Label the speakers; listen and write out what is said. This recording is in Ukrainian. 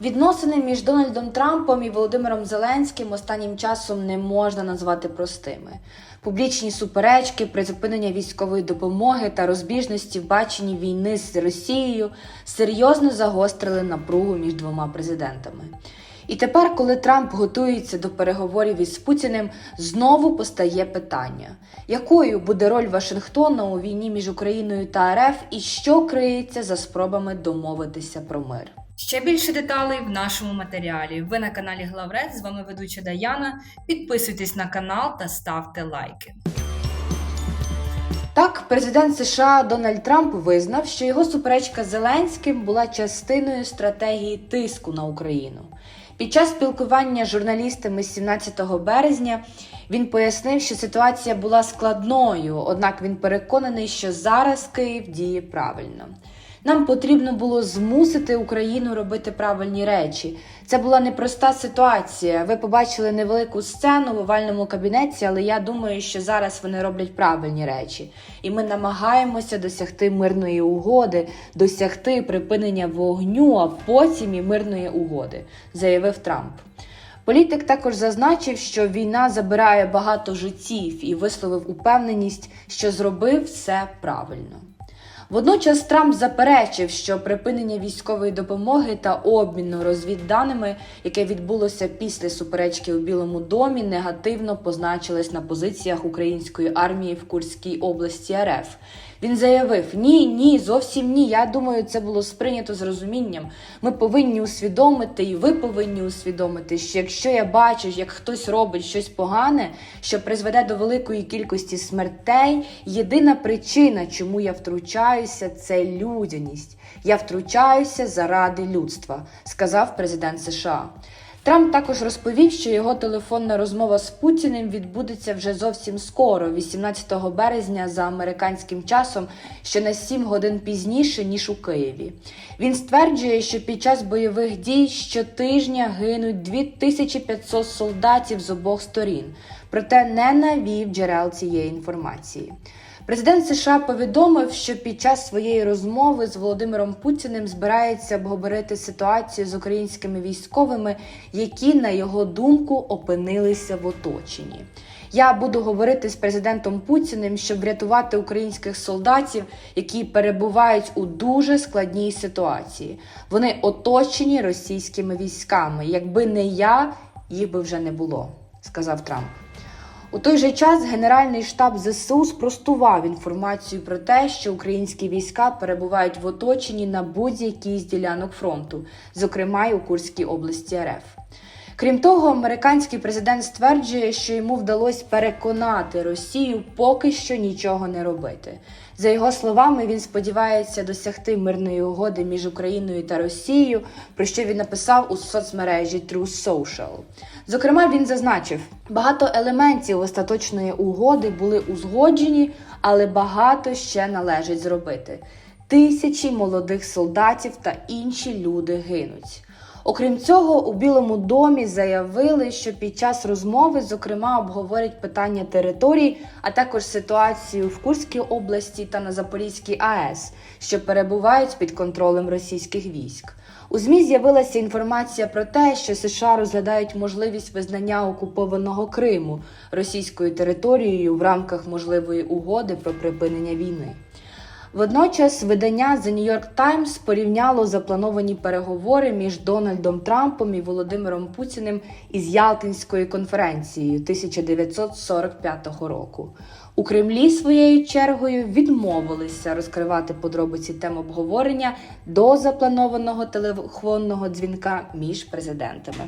Speaker 1: Відносини між Дональдом Трампом і Володимиром Зеленським останнім часом не можна назвати простими. Публічні суперечки, призупинення військової допомоги та розбіжності в баченні війни з Росією серйозно загострили напругу між двома президентами. І тепер, коли Трамп готується до переговорів із Путіним, знову постає питання: якою буде роль Вашингтона у війні між Україною та РФ, і що криється за спробами домовитися про мир?
Speaker 2: Ще більше деталей в нашому матеріалі. Ви на каналі Главред. З вами ведуча Даяна. Підписуйтесь на канал та ставте лайки.
Speaker 1: Так, президент США Дональд Трамп визнав, що його суперечка з Зеленським була частиною стратегії тиску на Україну. Під час спілкування з журналістами 17 березня він пояснив, що ситуація була складною, однак він переконаний, що зараз Київ діє правильно. Нам потрібно було змусити Україну робити правильні речі. Це була непроста ситуація. Ви побачили невелику сцену в овальному кабінеті, але я думаю, що зараз вони роблять правильні речі. І ми намагаємося досягти мирної угоди, досягти припинення вогню, а потім і мирної угоди, заявив Трамп. Політик також зазначив, що війна забирає багато життів і висловив упевненість, що зробив все правильно. Водночас Трамп заперечив, що припинення військової допомоги та обміну розвідданими, яке відбулося після суперечки у Білому домі, негативно позначилось на позиціях української армії в Курській області РФ. Він заявив: Ні, ні, зовсім ні. Я думаю, це було сприйнято з розумінням. Ми повинні усвідомити, і ви повинні усвідомити, що якщо я бачу, як хтось робить щось погане, що призведе до великої кількості смертей, єдина причина, чому я втручаюся, це людяність. Я втручаюся заради людства, сказав президент США. Трамп також розповів, що його телефонна розмова з Путіним відбудеться вже зовсім скоро, 18 березня, за американським часом, що на 7 годин пізніше ніж у Києві. Він стверджує, що під час бойових дій щотижня гинуть 2500 солдатів з обох сторін, проте не навів джерел цієї інформації. Президент США повідомив, що під час своєї розмови з Володимиром Путіним збирається обговорити ситуацію з українськими військовими, які, на його думку, опинилися в оточенні. Я буду говорити з президентом Путіним, щоб врятувати українських солдатів, які перебувають у дуже складній ситуації. Вони оточені російськими військами. Якби не я, їх би вже не було, сказав Трамп. У той же час Генеральний штаб ЗСУ спростував інформацію про те, що українські війська перебувають в оточенні на будь-якій з ділянок фронту, зокрема й у Курській області РФ. Крім того, американський президент стверджує, що йому вдалося переконати Росію поки що нічого не робити. За його словами, він сподівається досягти мирної угоди між Україною та Росією, про що він написав у соцмережі True Social. Зокрема, він зазначив, багато елементів остаточної угоди були узгоджені, але багато ще належить зробити. Тисячі молодих солдатів та інші люди гинуть. Окрім цього, у Білому домі заявили, що під час розмови, зокрема, обговорять питання територій, а також ситуацію в Курській області та на Запорізькій АЕС, що перебувають під контролем російських військ. У ЗМІ з'явилася інформація про те, що США розглядають можливість визнання окупованого Криму російською територією в рамках можливої угоди про припинення війни. Водночас видання The New York Times порівняло заплановані переговори між Дональдом Трампом і Володимиром Путіним із Ялтинською конференцією 1945 року. У Кремлі своєю чергою відмовилися розкривати подробиці тем обговорення до запланованого телефонного дзвінка між президентами.